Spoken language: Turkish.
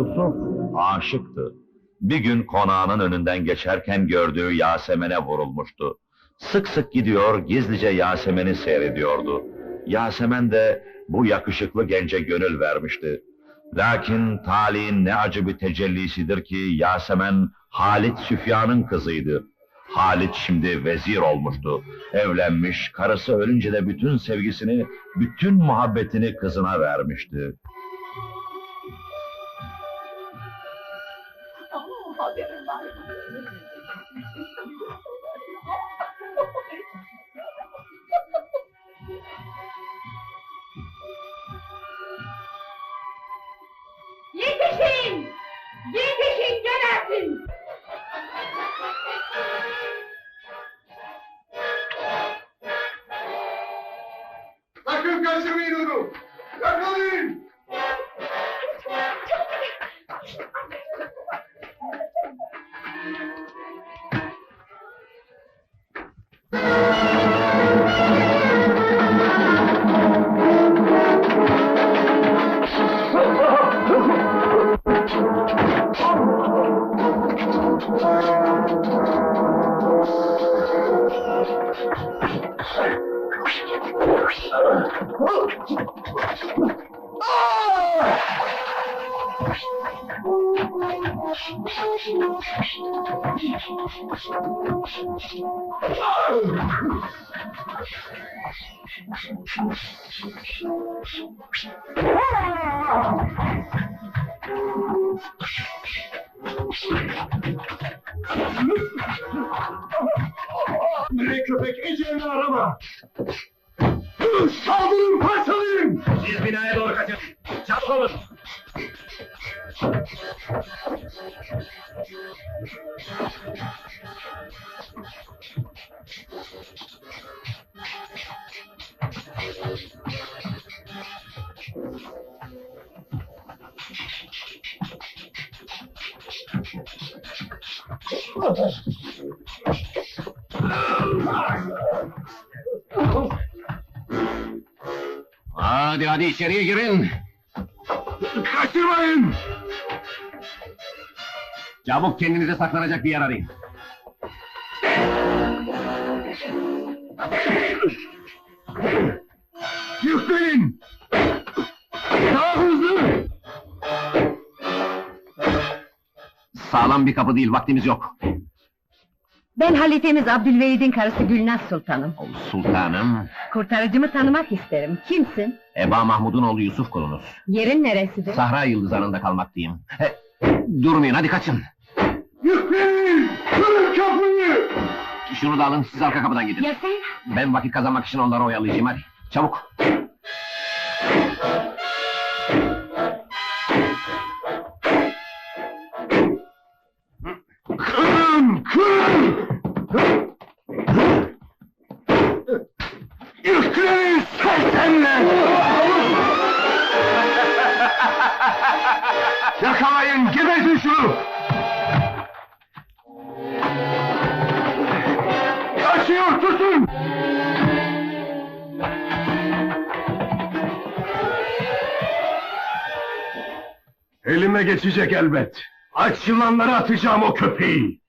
Yusuf aşıktı. Bir gün konağının önünden geçerken gördüğü Yasemen'e vurulmuştu. Sık sık gidiyor, gizlice Yasemen'i seyrediyordu. Yasemen de bu yakışıklı gence gönül vermişti. Lakin talihin ne acı bir tecellisidir ki Yasemen Halit Süfyan'ın kızıydı. Halit şimdi vezir olmuştu. Evlenmiş, karısı ölünce de bütün sevgisini, bütün muhabbetini kızına vermişti. Yetişin! Yetişin gebertin! Sakın kaçırmayın onu! Yakalayın! Oh, Nereye köpek ecerini arama! Saldırın parçalayın! Siz binaya doğru kaçın. Çabuk olun. Hadi hadi içeriye girin. Kaçırmayın! Çabuk kendinize saklanacak bir yer arayın. Yükleyin! Daha hızlı! Sağlam bir kapı değil, vaktimiz yok. Ben halifemiz Abdülveyd'in karısı Gülnaz Sultanım. Sultanım, Kurtarıcımı tanımak isterim. Kimsin? Eba Mahmud'un oğlu Yusuf kulunuz. Yerin neresidir? Sahra yıldızlarında kalmaktayım. He, durmayın, hadi kaçın. Yükleyin! Kırın kapıyı! Şunu da alın, siz arka kapıdan gidin. ya sen? Ben vakit kazanmak için onları oyalayacağım, hadi. Çabuk. Kırın! Kırın! Yükleyin sersemler! Yakalayın, gebertin şunu! Elime geçecek elbet. Aç yılanlara atacağım o köpeği.